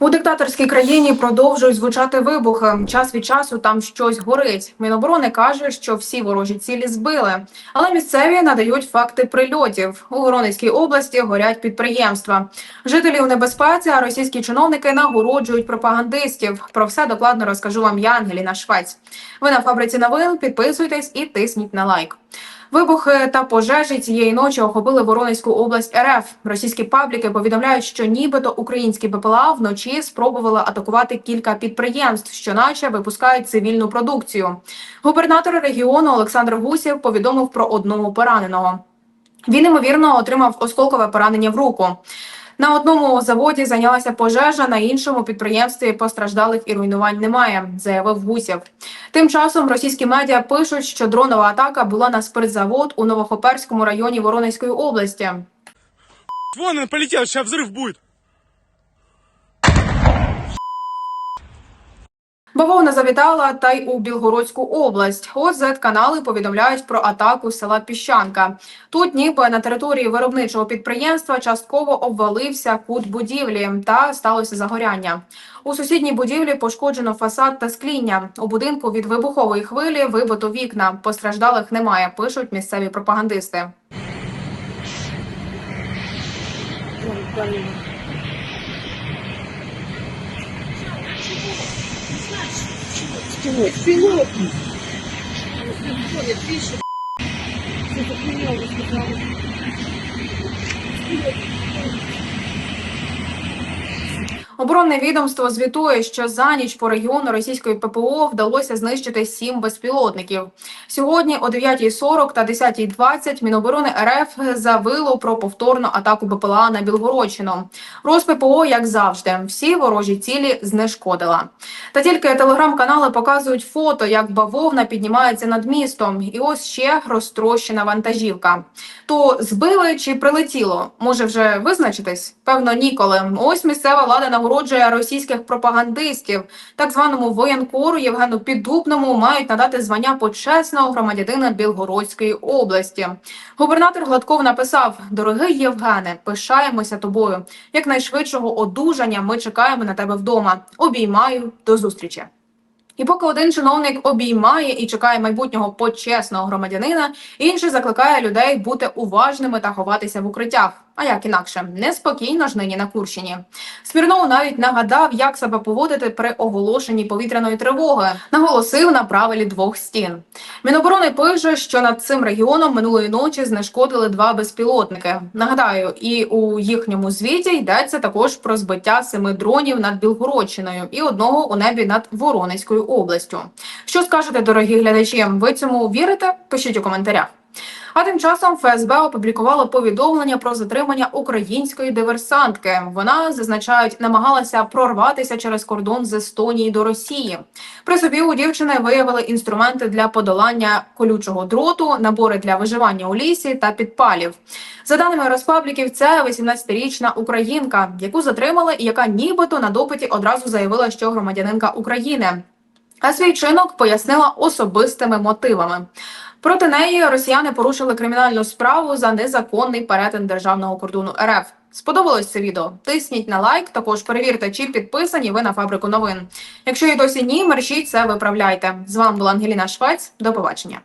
У диктаторській країні продовжують звучати вибухи. Час від часу там щось горить. Міноборони каже, що всі ворожі цілі збили, але місцеві надають факти прильотів. У Воронезькій області горять підприємства. Жителі у небезпеці, а російські чиновники нагороджують пропагандистів. Про все докладно розкажу вам я, Ангеліна Швець. Ви на фабриці новин. Підписуйтесь і тисніть на лайк. Вибухи та пожежі цієї ночі охопили Воронезьку область РФ. Російські пабліки повідомляють, що нібито українські БПЛА вночі спробували атакувати кілька підприємств, що наче випускають цивільну продукцію. Губернатор регіону Олександр Гусєв повідомив про одного пораненого. Він ймовірно отримав осколкове поранення в руку. На одному заводі зайнялася пожежа, на іншому підприємстві постраждалих і руйнувань немає, заявив Гусєв. Тим часом російські медіа пишуть, що дронова атака була на спиртзавод у Новохоперському районі Воронезької області. Вон він полетів, зараз взрив будет. Бавовна завітала та й у Білгородську область. ОЗ канали повідомляють про атаку села Піщанка. Тут, ніби на території виробничого підприємства, частково обвалився кут будівлі та сталося загоряння. У сусідній будівлі пошкоджено фасад та скління. У будинку від вибухової хвилі вибито вікна. Постраждалих немає. Пишуть місцеві пропагандисти. Пилот, пилот. Оборонне відомство звітує, що за ніч по регіону російської ППО вдалося знищити сім безпілотників. Сьогодні о 9.40 та 10.20 Міноборони РФ завило про повторну атаку БПЛА на Білгородщину. РосППО, як завжди, всі ворожі цілі знешкодила. Та тільки телеграм-канали показують фото, як бавовна піднімається над містом, і ось ще розтрощена вантажівка. То збили чи прилетіло? Може вже визначитись? Певно, ніколи. Ось місцева влада нагороджує російських пропагандистів. Так званому воєнкору Євгену Піддубному мають надати звання почесного громадянина Білгородської області. Губернатор Гладков написав: Дорогий Євгене, пишаємося тобою. Якнайшвидшого одужання ми чекаємо на тебе вдома. Обіймаю до зустрічі. І поки один чиновник обіймає і чекає майбутнього почесного громадянина, інший закликає людей бути уважними та ховатися в укриттях. А як інакше, неспокійно ж нині на Курщині. Смірнов навіть нагадав, як себе поводити при оголошенні повітряної тривоги. Наголосив на правилі двох стін. Міноборони пише, що над цим регіоном минулої ночі знешкодили два безпілотники. Нагадаю, і у їхньому звіті йдеться також про збиття семи дронів над Білгородщиною і одного у небі над Воронезькою областю. Що скажете, дорогі глядачі? Ви цьому вірите? Пишіть у коментарях. А тим часом ФСБ опублікувало повідомлення про затримання української диверсантки. Вона зазначають, намагалася прорватися через кордон з Естонії до Росії. При собі у дівчини виявили інструменти для подолання колючого дроту, набори для виживання у лісі та підпалів. За даними розпабліків, це 18-річна українка, яку затримали, і яка нібито на допиті одразу заявила, що громадянинка України. А свій чинок пояснила особистими мотивами. Проти неї росіяни порушили кримінальну справу за незаконний перетин державного кордону РФ. Сподобалось це відео? Тисніть на лайк. Також перевірте, чи підписані ви на фабрику новин. Якщо і досі ні, мерщіть це виправляйте. З вами була Ангеліна Швець. До побачення.